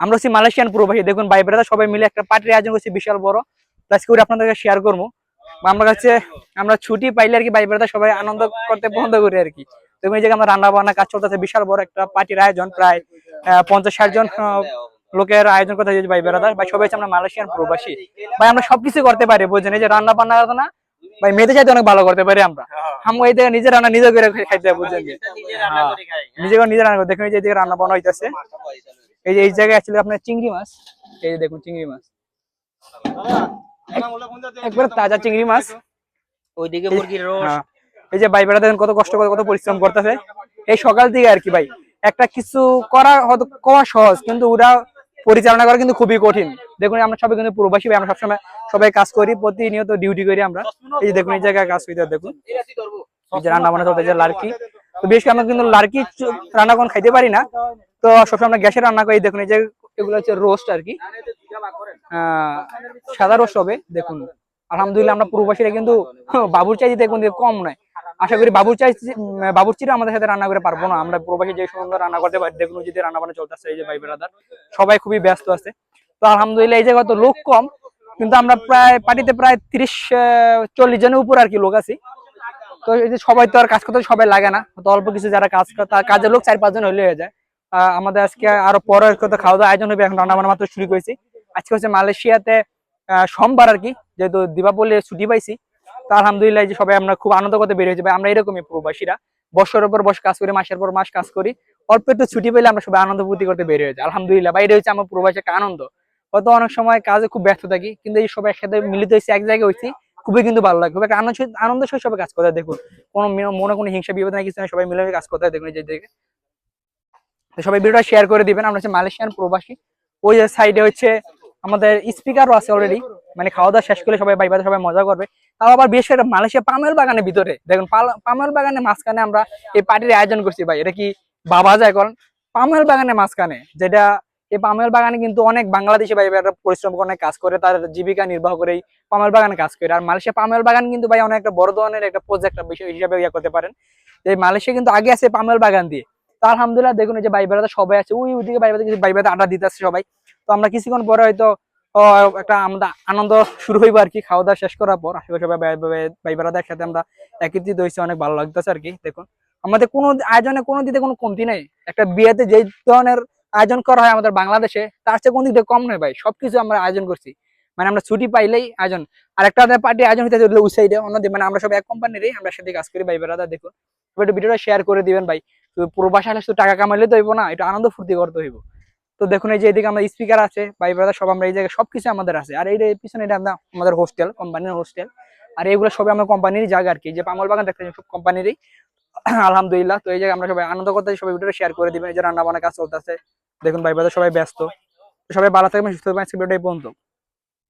আমরা হচ্ছি মালয়েশিয়ান প্রবাসী। দেখুন ভাই ব্রাদার সবাই মিলে একটা পার্টির আয়োজন করছি বিশাল বড়। তো করে আপনাদেরকে শেয়ার করব। আমরা কাছে আমরা ছুটি পাইলে আর কি ভাই ব্রাদার সবাই আনন্দ করতে বন্ধ করি আর কি। দেখুন এই জায়গায় আমরা রান্না বান্না কাজ চলতেছে বিশাল বড় একটা পার্টির আয়োজন প্রায় পঞ্চাশ ষাট জন লোকের আয়োজন করতে হয়েছে ভাই ব্রাদার ভাই সবাই হচ্ছে আমরা মালয়েশিয়ান প্রবাসী। ভাই আমরা সবকিছু করতে পারি বুঝছেন? এই যে রান্না বান্না না ভাই মেয়েদের সাথে অনেক ভালো করতে পারি আমরা। আমরা এই নিজে রান্না নিজে করে খাইতে বুঝছেন? হ্যাঁ। নিজে নিজে রান্না করে দেখুন এই যে রান্না বান্না হইতেছে। এই যে এই জায়গায় অ্যাকচুয়ালি আপনার চিংড়ি মাছ। এই যে দেখুন চিংড়ি মাছ। একবার তাজা চিংড়ি মাছ। ওইদিকে মুরগির রোস। হ্যাঁ। এই যে ভাই বেড়া দেখেন কত কষ্ট করে কত পরিশ্রম করতেছে। এই সকাল থেকে আর কি ভাই। একটা কিছু করা হয়তো করা সহজ কিন্তু ওরা পরিচালনা করা কিন্তু খুবই কঠিন। দেখুন আমরা সবাই কিন্তু প্রবাসী ভাই আমরা সবসময় সবাই কাজ করি প্রতিনিয়ত ডিউটি করি আমরা। এই যে দেখুন এই জায়গায় কাজ করি দেখুন। এই যে রান্না বান্না চলতে লার্কি। তো বেশ আমরা কিন্তু লার্কি রান্না কোন খাইতে পারি না। তো সবসময় আমরা গ্যাসে রান্না করি। দেখুন, এই যে এগুলো হচ্ছে রোস্ট আর কি। সাদা রোস্ট হবে, দেখুন। আলহামদুলিল্লাহ আমরা প্রবাসীরা কিন্তু বাবুর চাই দিতে কম নয়। আশা করি বাবুর চাই বাবুর চিরা আমাদের সাথে রান্না করে পারব না। আমরা প্রবাসী যে সুন্দর রান্না করতে পারি, দেখুন যদি রান্না বান্না চলতেছে, এই যে ভাই ব্রাদার সবাই খুবই ব্যস্ত আছে। তো আলহামদুলিল্লাহ, এই জায়গায় তো লোক কম, কিন্তু আমরা প্রায়, পার্টিতে প্রায় তিরিশ চল্লিশ জনের উপর আর কি লোক আছি। তো এই যে সবাই তো আর কাজ করতে সবাই লাগে না। তো অল্প কিছু যারা কাজ করে, তার কাজের লোক চার পাঁচজন হলে হয়ে যায়। আমাদের আজকে আরও পরে কত খাওয়া দাওয়া আয়োজন হবে, এখন রান্না বান্না মাত্র শুরু করেছি। আজকে হচ্ছে মালয়েশিয়াতে সোমবার আর কি, যেহেতু দীপাবলি ছুটি পাইছি, তো আলহামদুলিল্লাহ যে সবাই আমরা খুব আনন্দ করতে বের হয়েছি ভাই, আমরা এরকমই প্রবাসীরা। বছরের পর বছর কাজ করি, মাসের পর মাস কাজ করি। অল্প একটু ছুটি পেলে আমরা সবাই আনন্দ ফুর্তি করতে বের হয়েছি আলহামদুলিল্লাহ, ভাই, এটা হচ্ছে আমার প্রবাসী একটা আনন্দ। হয়তো অনেক সময় কাজে খুব ব্যস্ত থাকি, কিন্তু এই সবাই একসাথে মিলিত হয়েছি, এক জায়গায় হয়েছি, খুবই কিন্তু ভালো লাগে। খুব একটা আনন্দ আনন্দ সহ সবাই কাজ করতে দেখুন। কোনো মনে কোনো হিংসা বিপদ নাই, কিছু সবাই মিলে কাজ করতে দেখুন এই যে সবাই ভিডিওটা শেয়ার করে দিবেন। আমরা হচ্ছে মালয়েশিয়ান প্রবাসী। ওই সাইডে হচ্ছে আমাদের স্পিকারও আছে অলরেডি মানে খাওয়া দাওয়া শেষ করলে সবাই বাইবাতে সবাই মজা করবে। তাও আবার বিশেষ করে মালয়েশিয়া পামেল বাগানের ভিতরে। দেখুন পামেল বাগানের মাঝখানে আমরা এই পার্টির আয়োজন করছি ভাই। এটা কি বাবা যায় কারণ পামেল বাগানের মাঝখানে, যেটা এই পামেল বাগানে কিন্তু অনেক বাংলাদেশি ভাই ভাইরা পরিশ্রম করে কাজ করে, তার জীবিকা নির্বাহ করে এই পামেল বাগানে কাজ করে। আর মালয়েশিয়া পামেল বাগান কিন্তু ভাই অনেক একটা বড় ধরনের একটা প্রজেক্ট বিষয় হিসাবে ইয়া করতে পারেন। এই মালয়েশিয়া কিন্তু আগে আছে পামেল বাগান দিয়ে। তো আলহামদুলিল্লাহ দেখুন যে ভাই বেড়াতে সবাই আছে। ওই ওইদিকে ভাই বেড়াতে ভাই বেড়াতে আড্ডা দিতে আছে সবাই। তো আমরা কিছুক্ষণ পরে হয়তো একটা আমরা আনন্দ শুরু হইব আর কি, খাওয়া দাওয়া শেষ করার পর। আশেপাশে ভাই- বেড়াতে একসাথে আমরা একত্রিত হয়েছে, অনেক ভালো লাগতেছে আর কি, দেখুন। আমাদের কোনো, আয়োজনে কোনো দিকে কোনো কমতি নেই। একটা বিয়েতে যে ধরনের আয়োজন করা হয় আমাদের বাংলাদেশে, তার চেয়ে কোনো দিক কম নয় ভাই। সবকিছু আমরা আয়োজন করছি। মানে আমরা ছুটি পাইলেই আয়োজন। আর একটা পার্টি আয়োজন হইতে ওই অন্যদিকে। মানে আমরা সব এক কোম্পানিরই আমরা সাথে কাজ করি ভাই বেড়াদা দেখুন। একটু ভিডিওটা শেয়ার করে দিবেন ভাই। তো প্রবাসী হলে শুধু টাকা কামাইলে তো হইব না এটা আনন্দ ফুর্তি করতে হইব। তো দেখুন এই যে এদিকে আমাদের স্পিকার আছে, ভাই ব্রাদার সব আমরা এই জায়গায় সবকিছু আমাদের আছে। আর এই পিছনে এটা আমরা- আমাদের হোস্টেল কোম্পানির হোস্টেল আর এইগুলো সবই আমার কোম্পানির জায়গা আর কি। যে পামল বাগান দেখতে সব কোম্পানিরই আলহামদুলিল্লাহ, তো এই জায়গায় আমরা সবাই আনন্দ করতে সবাই ভিডিওটা শেয়ার করে দিবেন। এই যে রান্না বান্না কাজ চলতেছে। দেখুন ভাই ব্রাদার সবাই ব্যস্ত। সবাই ভালো থাকবেন, সুস্থ থাকবেন। আজকে ভিডিওটা এই পর্যন্ত।